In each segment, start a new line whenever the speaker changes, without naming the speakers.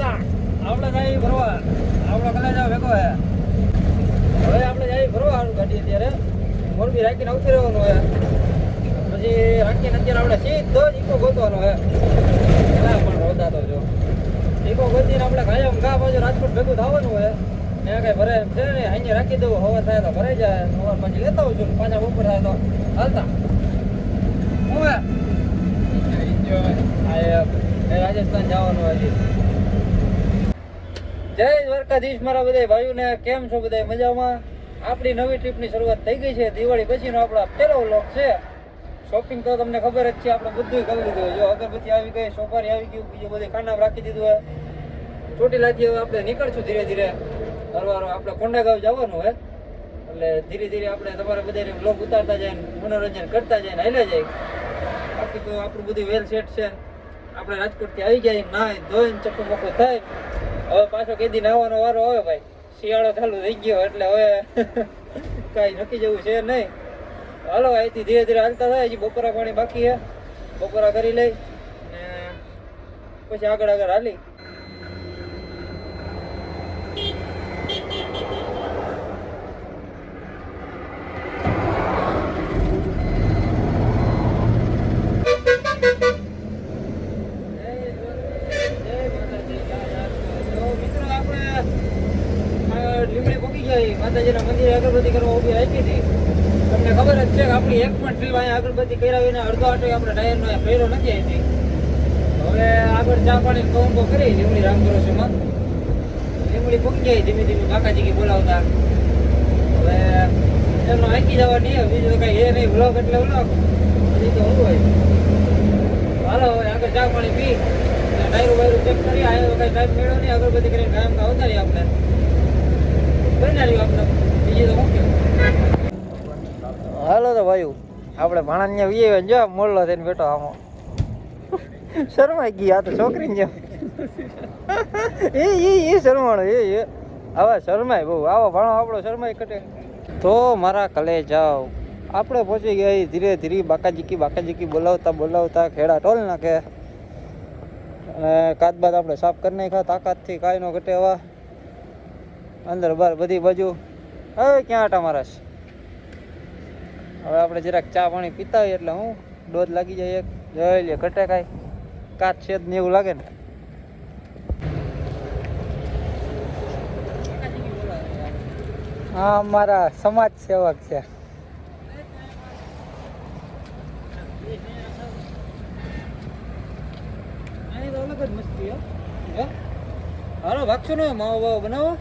જા આપણે જાય ભરવા આપણો કલા જાવ ભેગો હે. હવે આપણે જાય હારું ગાડી અત્યારે મોરબી રાખીને આવતી રહેવાનું હે. પછી રાખીને અત્યારે આપણે સીધો ઈકો ગોતવાનો હે. ના, પણ રોતા જો. ઈકો ગોતીને આપણે કાયમ ગા બાજુ રાજકોટ ભેગું થવાનું હે. ત્યાં કઈ ભરે છે ને અહીંયા રાખી દઉં હવા થાય તો ભરાઈ જાય. હવા પછી લેતા આવું છું પાછા ઉપર થાય તો હાલતા. હું? રાજસ્થાન જવાનું હજી. જય દ્વારકાધીશ મારા બધા ભાઈઓને, કેમ છો બધા મજામાં? આપણી નવી ટ્રીપની શરૂઆત થઈ ગઈ છે. દિવાળી પછીનો આપણો પહેલો વ્લોગ છે. શોપિંગ તો તમને ખબર જ છે, આપણે બધું કરી દીધું. જો અગરબત્તી આવી ગઈ, સોપારી આવી ગયું, બીજું બધું ખાના રાખી દીધું હોય. ચોટીલાથી હવે આપણે નીકળશું ધીરે ધીરે. હરવાર આપણે કોંડાગાંવ જવાનું હોય એટલે ધીરે ધીરે આપણે તમારે બધાને બ્લોગ ઉતારતા જાય મનોરંજન કરતા જાય ને, હાલ્યા જાય. બાકી તો આપણું બધું વેલ સેટ છે. આપણે રાજકોટથી આવી જાય નાય ધોઈને ચપ્પુ મોકો થાય. હવે પાછો કેદી નાવાનો વારો આવે ભાઈ. શિયાળો ચાલુ થઈ ગયો એટલે હવે કાંઈ નક્કી જેવું છે નહીં. હાલો, અહીંથી ધીરે ધીરે હાલતા થાય, હજી બપોરા પાણી બાકી છે. બપોરા કરી લઈ ને પછી આગળ આગળ હાલી. માતાજીના મંદિરે અગરબત્તી કરવા ઊભી રાખી હતી. તમને ખબર જ છે કે આપણી એક પણ ટ્રીપ અહીંયા અગરબત્તી કર્યા વિના અડધો આટો આપણે ટાયરનો પહેરો નથી આવી હવે આગળ ચા પાણી કોમ્બો કરી લીમડી રામ ભરોસેમાં લીમડી પૂકી જાય ધીમે ધીમે કાકાજી બોલાવતા. હવે એમનો આંકી જવા નહીં, બીજું કઈ એ નહીં, વ્લોગ એટલે વ્લોગ. હજી તો હું હોય. હાલો, હવે આગળ ચા પાણી પી. ટાયરો બાયરો ચેક કરી આવ્યો કઈ ટાઈમ મેળવ્યો નહીં, અગરબત્તી કરીને કાયમ આવતા ઉતારી આપણે બનાવ્યું આપણે બીજી તો શું કેવું હાલો તો ભાઈ, આપણે ભાણા વીએ જો મોડલો થઈને બેઠો આમો. શરમાઈ ગઈ આ તો છોકરી જેમ એ એ એ શરમાણો, એ એ. આવા શરમાય બહુ. આવો ભાણો, આપણો શરમાય કટે તો મારા કલે જાઓ. આપણે પહોંચી ગયા ધીરે ધીરે બાકાજી કી બાકાજી કી બોલાવતા બોલાવતા ખેડા ટોલ નાખે. અને કાચબાદ આપણે સાફ કરી નાખ્યા. તાકાતથી કાંઈ નો ઘટે હવા અંદર બાર બધી બાજુ. હવે ક્યાં આટા મારાશ? હવે આપણે જરાક ચા પાણી પીતા હોઈએ એટલે હું દોધ લાગી જાય એક. જોઈ લે ઘટે કાંઈ. કાચ છે જ ને એવું લાગે ને. હા અમારા સમાજ સેવક છે. હાલો ભાગશો ને? માવો બાવો બનાવો?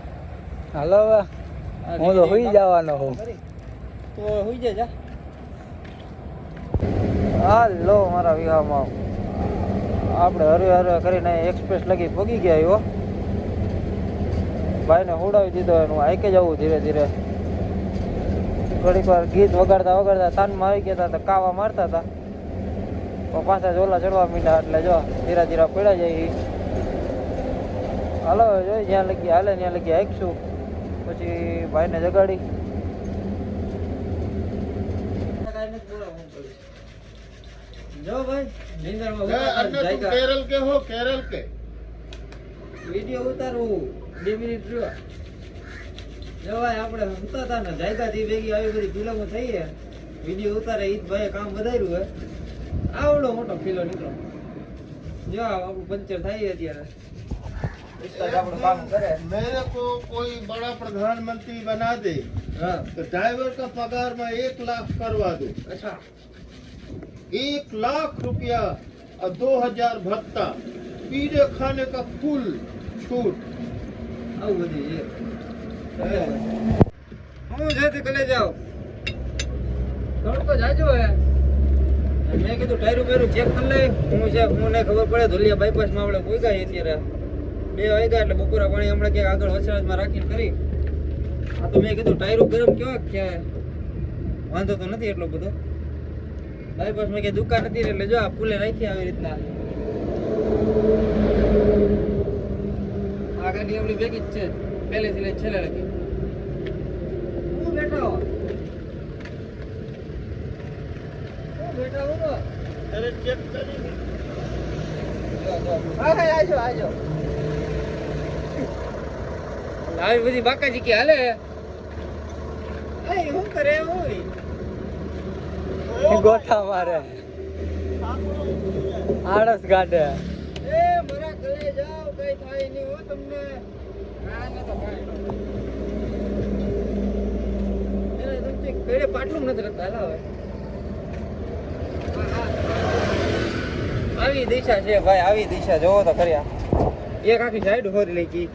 હાલો હું તો હુઈ જવાનો હું. તો સુઈ જાય જા હાલો મારા વિવાહમાં આપણે હરે હરે કરીને એક્સપ્રેસ લગી પગી ગયા એવો ભાઈને હોડાવી દીધો એનું આઈકે જવું ધીરે ધીરે. ઘડીક વાર ગીત વગાડતા વગાડતા તાનમાં આવી ગયા હતા કાવા મારતા હતા તો પાછા ઝોલા ચડવા મીઠા એટલે જો ધીરા ધીરા પડ્યા જાય. હાલો જોઈ જ્યાં લગી હાલે ત્યાં લગી હાઈકશું. પછી ભાઈ ઉતારું બે મિનિટ રહ્યો. જો ને જાયકાથી ભેગી આવી બધી ફિલ્મો થઈ વીડિયો ઉતારે ઈદ ભાઈ કામ વધાર્યું હે. આવડો મોટો ફિલો નીકળો. જો પંચર થાય અત્યારે.
मेरे को कोई बड़ा प्रधानमंत्री बना दे
હા
तो ड्राइवर का पगार मैं एक लाख करवा दूं
અચ્છા
एक लाख रुपया और दो हजार भत्ता पीने खाने का फुल छूट
આવું બધું છે હું છે તે કલે જાવ તડકો જાજો હે મેં કીધું ટાયરું બેરું ચેક કરી લઈ હું છે હું નહીં ખબર પડે ધોલિયા બાયપાસમાં આપણે પહોંચ્યા છીએ અત્યારે બે વાગ્યા એટલે બપોરે પાણી હમણાં ક્યાંક આગળ વસરાજમાં રાખીને કરી. આ તો મેં કીધું ટાયરો ગરમ કેવા ક્યાં? વાંધો તો નથી એટલો બધો. બાયપાસ મેં કે દુકાન નથી એટલે જો આ પુલે રાખી આવી રીતના. આગળની ગાડી આપણી ભેગી જ છે. પહેલેથી લઈ છેલ્લે લખી હું બેઠો? હું બેઠા હું તારે ચેક કરી. આજો આજો આજો.
આવી બધી બાકાજી કે હાલે? આઈ હું કરે હું
ગોઠા મારે. આળસ ગાડે
એ મારા ગલે જાવ કઈ થાય નહીં હો તમને ના ના તો કાંઈ પાટલું નથી રખતા હાલો. આવી દિશા છે ભાઈ આવી દિશા જોવો તો કર્યા એક આખી સાઈડ હોરી લઈ ગઈ.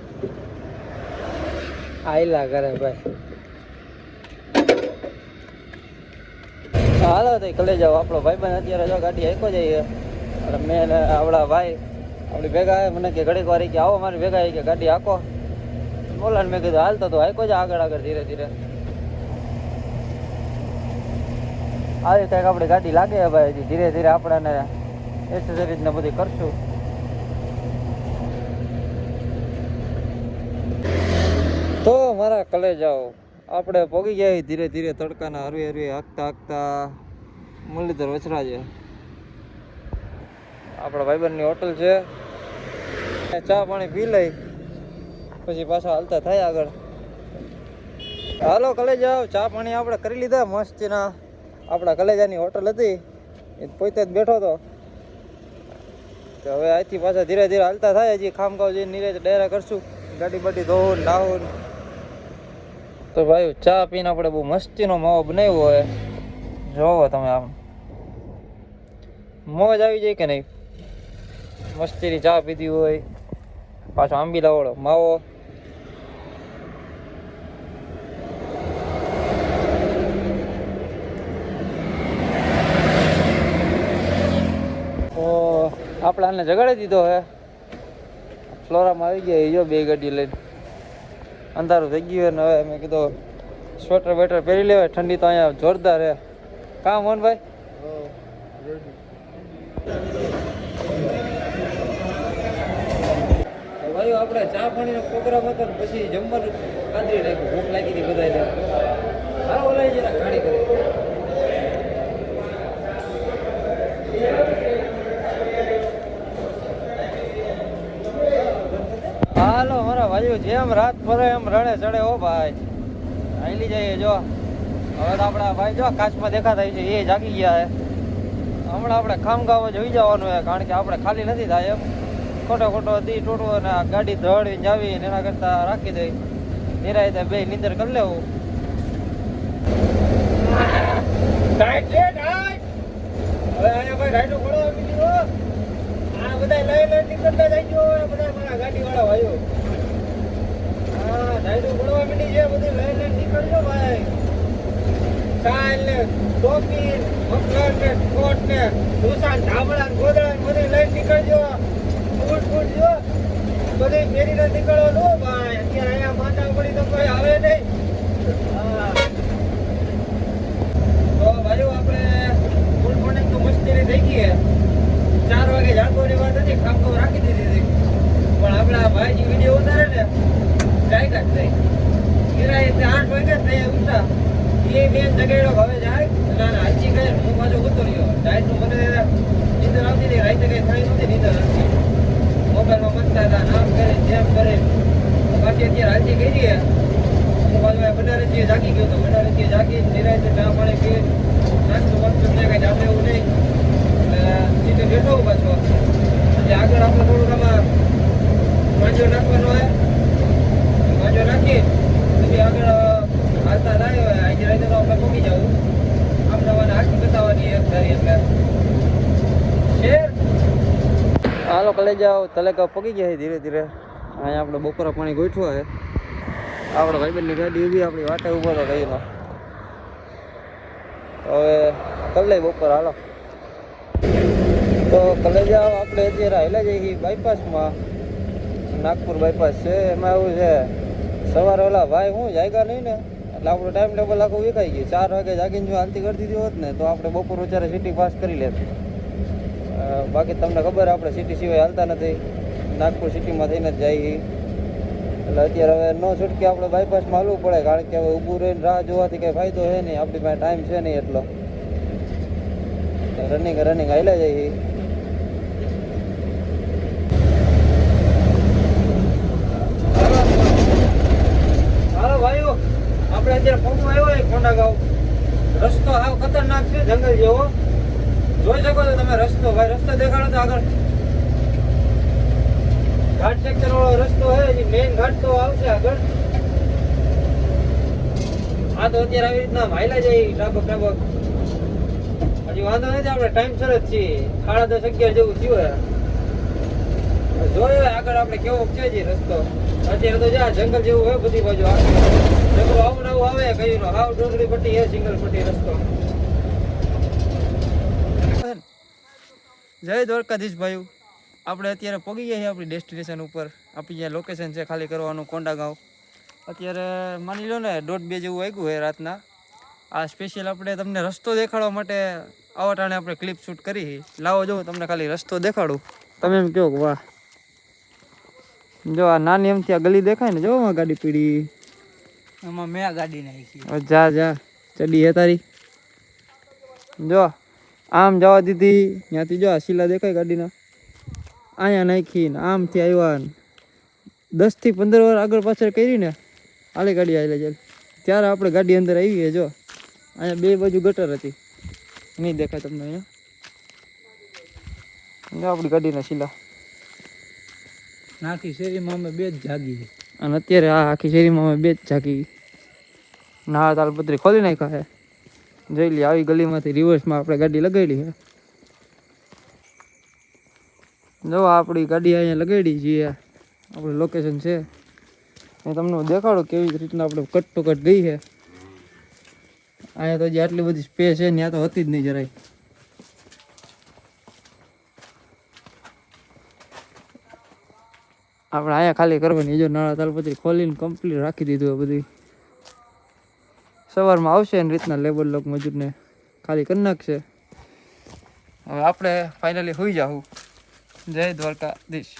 આયલા કરે ભાઈ. હાલો, તો કલે જાવ આપણો ભાઈ બંધ અત્યારે જો ગાડી આખો જઈએ અને મેં આપણા ભાઈ આપણી ભેગા આવે મને કે ઘડીક વાર કે, આવો મારી ભેગા આવી કે ગાડી હાકો બોલાને મેં કીધું હાલતો તો હાકો જ આગળ આગળ, ધીરે ધીરે. આવી કંઈક આપણી ગાડી લાગે ભાઈ, હજી ધીરે ધીરે આપણને એક્સરસાઇઝ ને બધી કરશું. તો મારા કલે જાઓ આપણે પોગી ગયા ધીરે ધીરે તડકાના હરવે હરવે હાંકતા હાંકતા મુરલીધર વછરા છે. આપણા ભાઈબંધની હોટલ છે. ચા પાણી પી લઈ, પછી પાછા હાલતા થાય આગળ. હાલો કલે જાઓ ચા પાણી આપણે કરી લીધા મસ્તીના. આપણા કલેજાની હોટલ હતી, એ પોતે જ બેઠો હતો. તો હવે અહીંથી પાછા ધીરે ધીરે હાલતા થાય, હજી ખામગાવ જઈને નીરજ ડેરા કરશું. ગાડી બાટી ધોવું નાહું. તો ભાઈ, ચા પીને આપણે બહુ મસ્તીનો માવો બનાવ્યો હોય. જોવો તમે આમ. મોજ આવી જાય કે નહીં? મસ્તીની ચા પીધી હોય. પાછો આંબી લાવડો, માવો. આપણે આને જગાડી દીધો હે. ફ્લોરામાં આવી ગયા જો બે ગાડી લઈને. અંધારું થઈ ગયું ને હવે મેં કીધું સ્વેટર વેટર પહેરી લેવાય, ઠંડી તો અહીંયા જોરદાર હે કામ મોહનભાઈ
તો આપણે ચા પાણીનો પ્રોગ્રામ હતો પછી જમવાનું કાદરી રાખ્યું. ભૂખ લાગી હતી બધાને હાલો ઓલા જરા ગાડી કરે.
ભાઈઓ જેમ રાત ફરે એમ રણે ચડે હો ભાઈ. આઈલી જઈએ, જો. હવે તો આપણા ભાઈ જો કાચમાં દેખાતા છે, એ જાગી ગયા છે. હમણાં આપણે ખામગાવ જોઈ જવાનું હે કારણ કે આપણે ખાલી નથી થાય એમ. ખોટો ખોટો દી તૂટવો અને આ ગાડી દોડી જાવી ને એના કરતા રાખી દઈ નિરાય બે નીંદર કરી લેવું.
ટાઈટ છે ટાઈટ હવે અહીંયા ભાઈ રાઈડો મીધી હો આ બધા લઈ લઈ નીકળતા જાય જો બધા મારા ગાડી વાળા ભાઈઓ. હા રાઈડો પડવા છે, બધું લઈ લઈને નીકળજો ભાઈ. ચાલ ને ટોપી, મફલર ને કોટ ને દુસાન ધાબળા ને ગોદડા ને નીકળજો. ફૂટ ફૂટ જો. બધું પહેરીને નીકળવાનું ભાઈ. અત્યારે અહીંયા માતા પડી તો કોઈ આવે નહીં. હા તો ભાઈઓ આપણે ગુડ મોર્નિંગ તો મસ્તીની થઈ ગઈ છે ચાર વાગે જાગવાની વાત હતી ખામખો રાખી દીધી હતી પણ આપણા ભાઈજી વીડિયો ઉતારે ને જાયકા જ થઈ ગીરાએ તે આઠ વાગે થઈ ઉઠા હવે જાય? ના ના કહે હું પાછો ઉતર્યો. ડાયટનું મને નીંદર આવતી હતી. રાતે કઈ થઈ નહોતી નીંદર મોબાઈલમાં મતતા હતા, નામ કરે, જેમ કરે. પાછી અત્યારે હાલતી ગઈ છે. હું પાછો બનારસીએ જાગી ગયો તો બનારસીએ જાગી નિરાયતે ચા પાણી પી નાસ્તો વાસ્તો કઈ જામે એવું નહીં. એટલે બેઠો પાછો. એટલે આગળ આપણે થોડુંક આમાં માંજો નાખવાનો હોય. માંજો નાખીએ પછી આગળ હાલતા થાય હોય આજે રાતે તો આપણે પહોંચી જવું અમદાવાદ આખી બતાવવાની એક ધારી એટલે શેર
હાલો કલે જાઓ તલેકા પગી ગયા ધીરે ધીરે. અહીંયા આપણે બપોરા પાણી ગોઠવા છે. આપણે ભાઈબંધની ગાડી ઊભી આપણી વાટે ઊભો તો કહીનો હવે કલે બપોર હાલો. તો કલે જાઓ આપણે અત્યારે હાલ્યા જઈએ બાયપાસમાં નાગપુર બાયપાસ છે એમાં એવું છે. સવારે ઓલા ભાઈ હું જાયગા નહીં ને એટલે આપણું ટાઈમ ટેબલ આખું વિખાઈ ગયું. ચાર વાગે જાગીને જો હાલતી કરી દીધી હોત ને તો આપણે બપોર ઉચારે સિટી પાસ કરી અ, બાકી તમને ખબર આપણે સિટી સિવાય હાલતા નથી. નાગપુર સિટીમાં થઈને જ જઈએ એટલે અત્યારે હવે ન છૂટકે આપણે બાયપાસમાં હાલવું પડે, કારણ કે હવે ઊભું રહીને રાહ જોવાથી કંઈ ફાયદો છે નહીં. આપણી પાસે ટાઈમ છે નહીં એટલો. રનિંગ રનિંગ હાલ્યા જઈએ આપણે અત્યારે પગું આવ્યો કોંડા ગાવ રસ્તો હાવ ખતરનાક છે, જંગલ જેવો. જોઈ શકો છો તમે, રસ્તો ભાઈ રસ્તો દેખાડો તો આગળ. ઘાટ સેક્ટર વાળો રસ્તો હે હજી મેઇન ઘાટ તો આવશે આગળ. આ તો અત્યારે આવી રીતના માયલા જાય ટાબક ટાબક હજી વાંધો નથી, આપણે ટાઈમ સર જ છીએ. સાડા દસ અગિયાર જેવું થયું જોયો આગળ આપણે કેવો છે જે રસ્તો. અત્યારે તો જ્યાં જંગલ જેવું હોય બધી બાજુ જંગલ આવું નવું આવે કયું હાવ ડુંગળી પટ્ટી હે સિંગલ પટ્ટી રસ્તો. જય દ્વારકાધીશ ભાઈ આપણે અત્યારે પગી ગયા છીએ આપણી ડેસ્ટિનેશન ઉપર. આપણી જ્યાં લોકેશન છે ખાલી કરવાનું કોંડા ગાંવ અત્યારે માની લો ને દોઢ બે જેવું વાગ્યું હોય રાતના. આ સ્પેશિયલ આપણે તમને રસ્તો દેખાડવા માટે આવા ટાણે આપણે ક્લિપ શૂટ કરી લાવો જો તમને ખાલી રસ્તો દેખાડું. તમે એમ કહો વાહ. જો આ નાની એમથી આ ગલી દેખાય ને જો ગાડી પીડી.
એમાં મેં આ ગાડી નાખી.
જા જા. ચડી હે તારી. જો. આમ જવા દીધી. ત્યાંથી જો શીલા દેખાય ગાડીના. અહીંયા નાખીને આમથી આવ્યા દસથી પંદર વાર આગળ પાછળ કરીને આલી ગાડી આવેલા જાય ત્યારે આપણે ગાડી અંદર આવીએ જો. અહીંયા બે બાજુ ગટર હતી. નહીં દેખાય તમને અહીંયા. આપણી ગાડીના શીલા.
આખી શેરીમાં અમે બે જ જાગી
અને અત્યારે આ આખી શેરીમાં અમે બે જ જાગી. ના તાલપત્રી ખોલી નાખ્યા છે. જોઈ લઈએ આવી ગલીમાંથી રિવર્સમાં આપણે ગાડી લગાડી છે જો આપણી ગાડી અહીંયા લગાડી છીએ આપણું લોકેશન છે. એ તમને દેખાડું કેવી રીતના આપણે કટ ટુ કટ ગઈ છે અહીંયા તો જે આટલી બધી સ્પેસ છે, ત્યાં તો હતી જ નહીં જરાય. આપણે અહીંયા ખાલી કરવાની જો નાળા તાલપત્રી ખોલીને કમ્પ્લીટ રાખી દીધું બધી સવારમાં આવશે એની રીતના લેબર લોક મજૂરને ખાલી કરી નાખશે. હવે આપણે ફાઇનલી હોઈ જાઉં જય દ્વારકાધીશ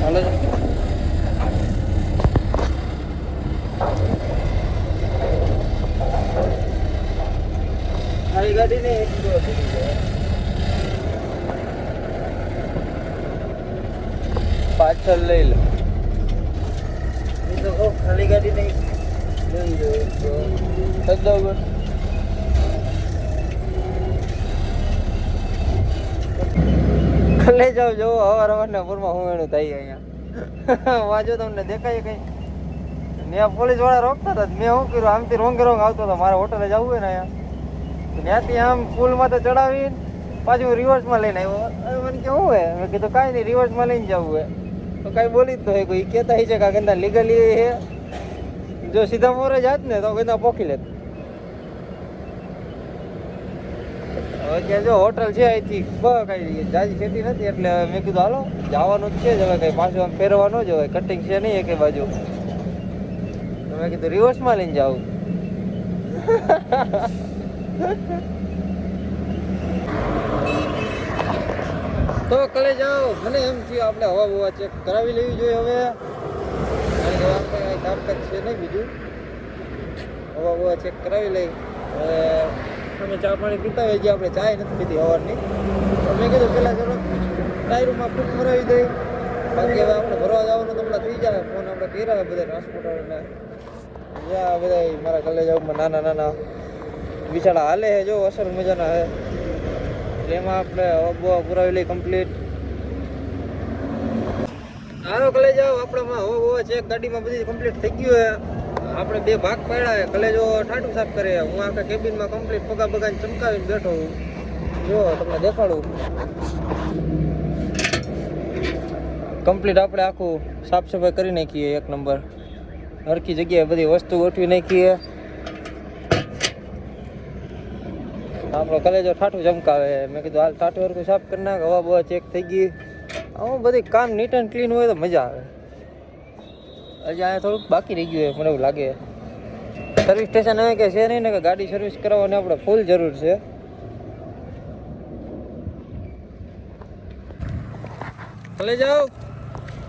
હાલો આવી ગાડી ને પાછળ લઈ લો એ તો કહું ખાલી ગાડી નહીં લઈ લો તો સદાવર ખલે જાવ જો અવાર અવારના પૂરમાં હું એનું થાય અહીંયા વાંચો તમને દેખાય કઈ. ત્યાં પોલીસવાળા રોકતા હતા મેં શું કર્યું? આમથી રોંગે રોંગ આવતો હતો. મારે હોટલે જવું હોય ને અહીંયા. ત્યાંથી આમ પુલમાં તો ચડાવી પાછું રિવર્સમાં લઈને આવ્યો. મને કે શું હે મેં કીધું, કાંઈ નહીં રિવર્સમાં લઈને જવું હોય. તો કાંઈ બોલી જ તો હોય કોઈ કહેતા છે કે આ ગંદા લીગલી હે. જો સીધા મોરે જાત ને તો ગંદા પોકી લેત. કે જો હોટલ છે અહીંથી કઈ જાજી ખેતી નથી, એટલે મેં કીધું, હાલો, જવાનું જ છે, જ હવે કઈ પાછું આમ ફેરવા ન જવાય કટિંગ છે નહીં એકે બાજુ. મેં કીધું રિવર્સમાં લઈને જાઉં. તો કલે જાઓ, મને એમ થયું આપણે હવા બવા ચેક કરાવી લેવી જોઈએ હવે. આપણે કામકાજ છે નહીં બીજું. હવા બવા ચેક કરાવી લઈ. હવે અમે ચા પાણી પીતા હોય જે આપણે ચાય નથી પીધી હવારની. તો મેં કીધું પહેલાં ચલો ટાયરમાં ફૂટ ભરાવી દઈ. બાકી હવે આપણે ભરવા જવાનું તો હમણાં થઈ જાય. ફોન આપણે કર્યા બધા ટ્રાન્સપોર્ટરને જ્યાં બધા મારા કલેજામાં નાના નાના બિચારા હાલે છે, જો અસર મજાના હે એમાં આપણે હવા પુરાવેલી કમ્પ્લીટ હાલો કલેજાઓ આપણામાં હો હો ચેક ગાડીમાં બધી કમ્પ્લીટ થઈ ગયું છે. આપણે બે ભાગ પડ્યા કલેજો ઠાઠું સાફ કરે હું આખા કેબિનમાં કમ્પ્લીટ પગા બગાને ચમકાવીને બેઠો હું જો, તમને દેખાડું. કમ્પ્લીટ આપણે આખું સાફ સફાઈ કરી નાખીએ એક નંબર હરકી જગ્યાએ બધી વસ્તુ ગોઠવી નાખીએ. આપણો કલેજો ઠાઠું ચમકાવે મેં કીધું, હાલ ઠાઠું હરકું સાફ કરી નાખ. હવા બવા ચેક થઈ ગઈ. આવું બધી કામ નીટ એન્ડ ક્લીન હોય તો મજા આવે. અજા થોડુંક બાકી રહી ગયું મને એવું લાગે. સર્વિસ સ્ટેશન આવે કે છે નહીં, ને કે ગાડી સર્વિસ કરાવવાની આપણે ફૂલ જરૂર છે. ભલે જાઓ.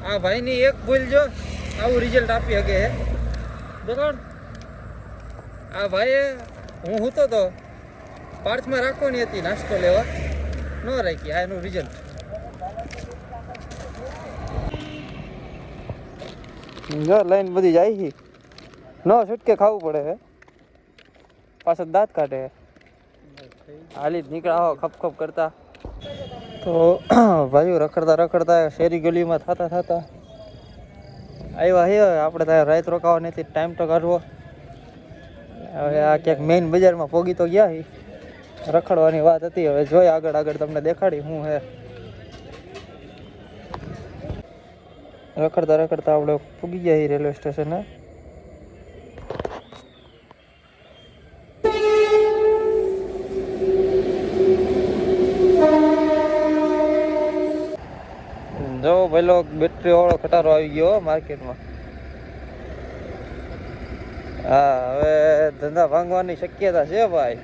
આ ભાઈની એક ભૂલ જો, આવું રિઝલ્ટ આપી શકે હે બરાબર આ ભાઈએ, હું હૂતો તો પાર્થમાં રાખવાની હતી, નાસ્તો લેવા. ન રાખી, આ એનું રિઝલ્ટ જો, લાઈન બધી જાય છે ન છૂટકે ખાવું પડે હે. પાછા દાંત કાઢે હાલી જ નીકળ્યા હો ખપ ખપ કરતા. તો ભાઈઓ રખડતા રખડતા શેરી ગલીમાં થતા થતા આવ્યા હે, આપણે ત્યાં રાત રોકાવા નથી, ટાઈમ તો કાઢવો. હવે આ ક્યાંક મેઇન બજારમાં પોગી તો ગયા રખડવાની વાત હતી, હવે જોઈ આગળ આગળ તમને દેખાડી હું હે. રખડતા રખડતા આપણે પૂગી ગયા રેલવે સ્ટેશને. જો પેલો બેટરી વાળો ખટારો આવી ગયો માર્કેટમાં. હા, હવે ધંધા ભાંગવાની શક્યતા છે ભાઈ.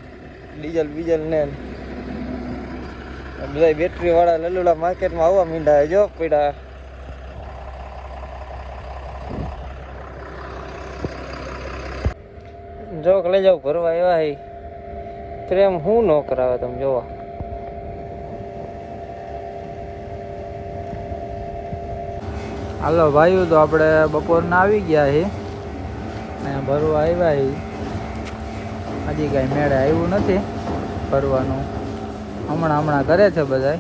ડીઝલ બીજલ ને બધા બેટરી વાળા લલુડા માર્કેટમાં આવવા મીંડા જો પીડા. જો લઈ જાવ ભરવા એવા હે. પ્રેમ હું ન કરાવે તમે જોવા. હાલો ભાઈઓ તો આપણે બપોરના આવી ગયા છે ને ભરવા આવ્યા છે હજી કાંઈ મેળે આવ્યું નથી ભરવાનું. હમણાં હમણાં કરે છે બધા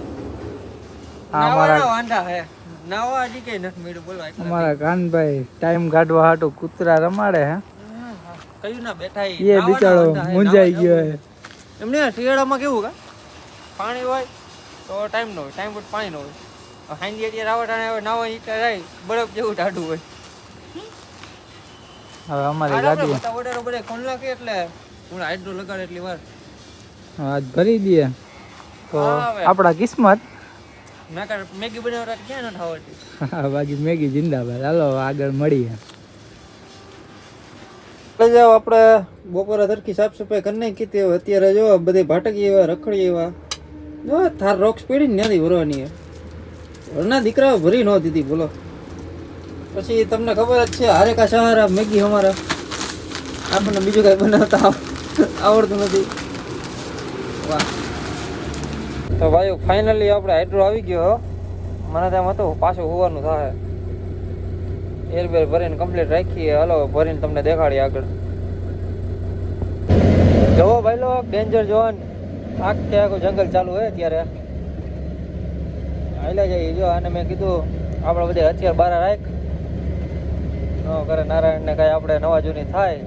અમારા
વાંધા હે. નાવા હજી કઈ નથી મેળું બોલવા
અમારા કાનભાઈ ટાઈમ કાઢવા હાટું કૂતરા રમાડે હે.
કયું ના બેઠા
એ બિચારો મૂંઝાઈ ગયો
એમને શિયાળામાં કેવું કા? પાણી હોય તો ટાઈમ નો હોય ટાઈમ પર પાણી નો હોય. હાંજી અત્યારે રાવટાણે હવે નાવા ઈટા જાય બરફ જેવું ટાઢું હોય.
હવે અમારી ગાડી.
ઓર્ડર બધે કોણ લાગે એટલે હું હાઈડ્રો લગાડે એટલી વાર.
આજ ભરી દઈએ. તો આપડા કિસ્મત.
મેગી બનાવતા ક્યાં નથી આવડતી?
બાકી મેગી જિંદાબાદ. હાલો આગળ મળીએ. જાવ આપણે બપોરે સરખી સાફ સફાઈ કરી નહીં કીધી હવે અત્યારે જો, બધી ભાટકી એવા, રખડી એવા. જો, થાર રોક્સ પીડી ને નથી ભરવાની ઘરના દીકરાઓ ભરી ન દીધી, બોલો. પછી તમને ખબર જ છે, હારે કા સહારા મેગી અમારા. આપણને બીજું કાંઈ બનાવતા આવડતું નથી. વાહ. તો ભાઈ ફાઇનલી આપણે હાઇડ્રો આવી ગયો. મને તેમ હતું, પાછું હોવાનું થાય. એર બેર ભરીને કમ્પ્લીટ રાખીએ. હલો, ભરીને તમને દેખાડીએ આગળ. જવો ભાઈ લો ડેન્જર ઝોન આખે આખું જંગલ ચાલુ હોય અત્યારે. હાલ્યા જઈએ જો અને મેં કીધું, આપણે બધે હથિયાર બહાર રાખ. ન કરે નારાયણને કાંઈ આપણે નવા જૂની થાય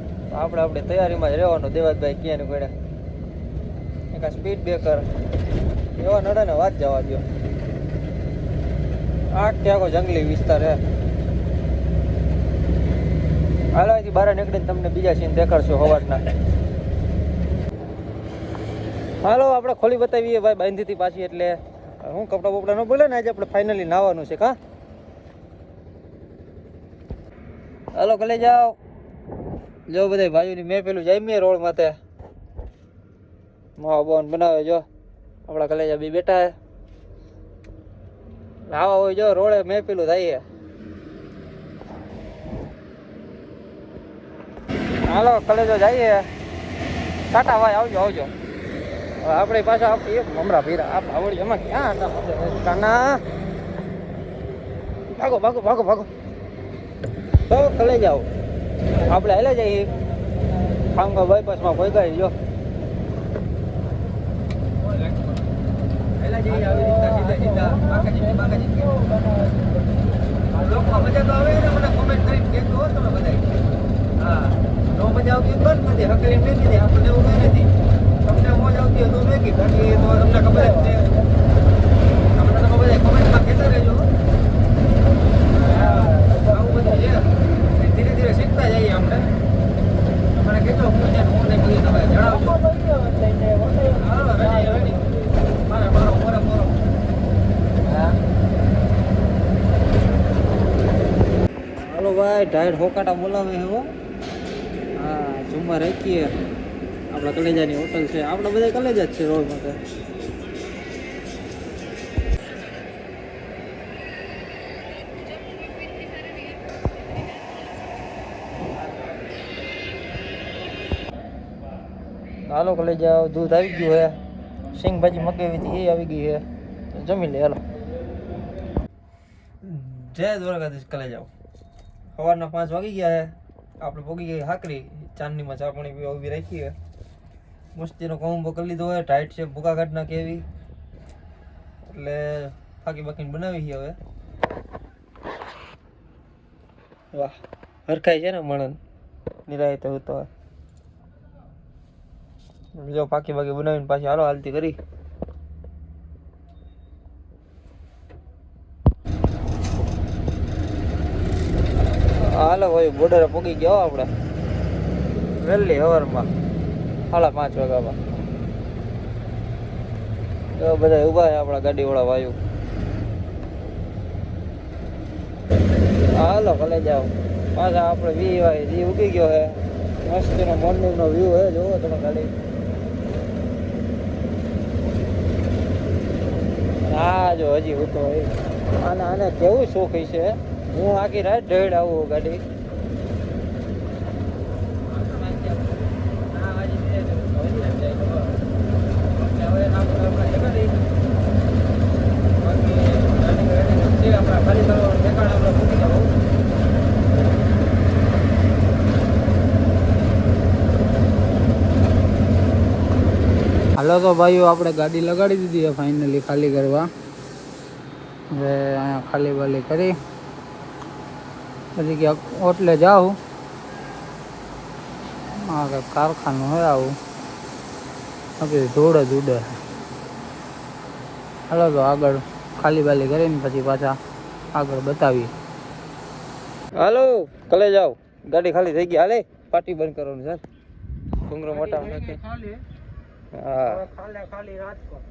આપણે આપણી તૈયારીમાં જ રહેવાનું. દેવાતભાઈ કહે ને કોઈ એક સ્પીડ બ્રેકર એવા નડે ને વાત જવા દો આખે આખો જંગલી વિસ્તાર હે. હાલો, અહીંથી બહાર નીકળીને તમને બીજા સીન દેખાડશો સવારના હાલો, આપણે ખોલી બતાવીએ ભાઈ બાંધી હતી પાછી એટલે. હું કપડાં બપડા ન બોલે ને, આજે આપણે ફાઇનલી નાવાનું છે, કા? હાલો, કલે જાઓ. જો બધા ભાઈઓની મેં પેલું જામીએ રોડ માથે. માવા બોન બનાવે, જો. આપણા કલેજા બી બેઠા હે. આવા હોય, જો, રોડે મેં પેલું થાય હાલો કલેજો જઈએ. ટાટા ભાઈ, આવજો આવજો. આપણે પાછા આપીએ મમરા ભીરા, આપ આવડી, એમાં ક્યાં હતા? કાના? ભાગો ભાગો ભાગો ભાગો. તો કલે જાઓ. આપણે હાલે જઈએ. ખાંગા બાયપાસમાં જો સીધા બાકાજી બાકાજી લોકો મજા તો આવે ને, મને કોમેન્ટ કરીને કહેતો હો તમે બધા હા, નો મજા આવતી હોય બંધ નથી હકલી નથી, આપણને એવું નથી. તમને મોજ આવતી હોય તો મેગી બાકી તો તમને ખબર જ છે. તમને તમે બધા કોમેન્ટમાં કહેતા રહેજો. આવું બધું છે. ધીરે ધીરે શીખતા જઈએ આપણે. મને કહેજો હું છે હું નહીં બધું તમે જણાવજો. હા રેડી રેડી મારે મારો મોરો મોરો. હા. હાલો ભાઈ ઢાઈડ હોકાટા બોલાવે હો હા. જુમ્મા રાખીએ આપણે કલેજાની હોટલ છે. આપણે બધા કલેજા જ છે રોડ માટે. હાલો કલેજા દૂધ આવી ગયું હે. સિંગભાજી મગાવી હતી એ આવી ગઈ હે. જમી લે હાલો. જય દ્વારકાધીશ કલેજાઓ. સવારના પાંચ વાગી ગયા હે. આપણે ભોગી ગઈ હાકરી. ચાંદનીમાં ચા પાણી પીવા રાખી હોય મસ્તીનો કોમ્બો કરી લીધો હોય ટાઈટ છે ભૂકા કાઢ કેવી. એટલે ફાકી બાકીને બનાવી છે હવે. વાહ હરખાય છે ને મણન? નિરાય તો જો પાકી બાકી બનાવીને પાછી હાલો હાલતી કરી. હાલો ભાઈ બોર્ડર પોગી ગયો આપણે. વહેલી હવારમાં. સાડા પાંચ વાગ્યામાં. તો બધા ઊભા છે આપણા ગાડીવાળા વાયુ હાલો, ભલે જાઓ. પાછા આપણે વી વાય જી ઉગી ગયો હે. મસ્તનો મોર્નિંગનો વ્યૂ હે, જોવો તમે ખાલી. હા જો હજી હું તો આને આને કેવું શોખ છે હું આખી રાત ઢેડ આવું ગાડી.
હાલો તો ભાઈઓ, આપણે ગાડી લગાડી દીધી છે ફાઇનલી ખાલી કરવા. હવે અહીંયા ખાલી બાલી કરી. પછી ક્યાંક ઓટલે જાઉં. હા કંઈક કારખાનું હોય આવું. બાકી ધૂળ ધૂડે હાલો તો આગળ ખાલી બાલી કરીને પછી પાછા આગળ બતાવીએ.
હાલો કલે જાઓ. ગાડી ખાલી થઈ ગઈ. હાલે પાર્ટી બંધ કરવાનું સર ડુંગરો મોટા નથી હા.
ખાલી ખાલી રાજકોટ